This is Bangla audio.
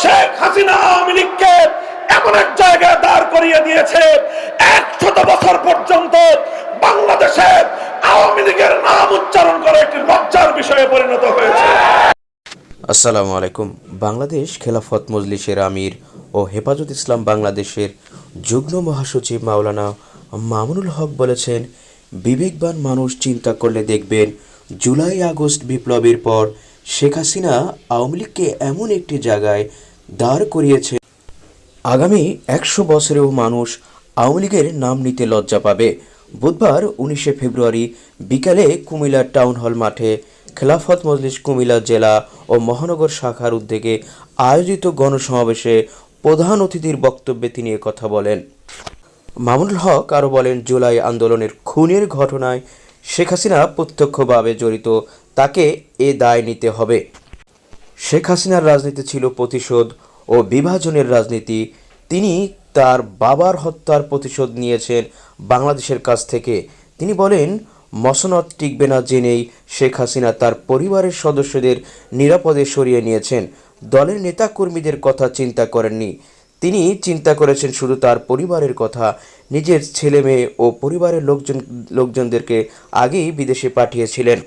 শেখ হাসিনা আওয়ামী লীগকে এমন এক জায়গায় দাঁড় করিয়ে দিয়েছে একশত বছর পর্যন্ত বাংলাদেশে আওয়ামী লীগের নাম উচ্চারণ করা একটি লজ্জার বিষয়ে পরিণত হয়েছে। আসসালামু আলাইকুম। বাংলাদেশ খেলাফত মজলিসের আমির ও হেফাজত ইসলাম বাংলাদেশের যুগ্ম মহাসচিব মাওলানা মামুনুল হক বলেছেন, বিবেকবান মানুষ চিন্তা করলে দেখবেন, জুলাই আগস্ট বিপ্লবের পর শেখ হাসিনা আওয়ামী লীগকে এমন একটি জায়গায় দাঁড় করিয়েছে। আগামী একশো বছরেও মানুষ আওয়ামী লীগের নাম নিতে লজ্জা পাবে। বুধবার উনিশে ফেব্রুয়ারি বিকালে কুমিল্লা টাউন হল মাঠে খেলাফত মজলিস কুমিল্লা জেলা ও মহানগর শাখার উদ্যোগে আয়োজিত গণসমাবেশে প্রধান অতিথির বক্তব্যে তিনি কথা বলেন। মামুনুল হক আরও বলেন, জুলাই আন্দোলনের খুনের ঘটনায় শেখ হাসিনা প্রত্যক্ষভাবে জড়িত তাকে এ দায় নিতে হবে। শেখ হাসিনার রাজনীতি ছিল প্রতিশোধ ও বিভাজনের রাজনীতি। তিনি তার বাবার হত্যার প্রতিশোধ নিয়েছেন বাংলাদেশের কাছ থেকে। তিনি বলেন, মসনদ টিকবে না জেনেই শেখ হাসিনা তার পরিবারের সদস্যদের নিরাপদে সরিয়ে নিয়েছেন। দলের নেতাকর্মীদের কথা চিন্তা করেননি। তিনি চিন্তা করেছেন শুধু তার পরিবারের কথা। নিজের ছেলে মেয়ে ও পরিবারের লোকজন লোকজনদেরকে আগেই বিদেশে পাঠিয়েছিলেন।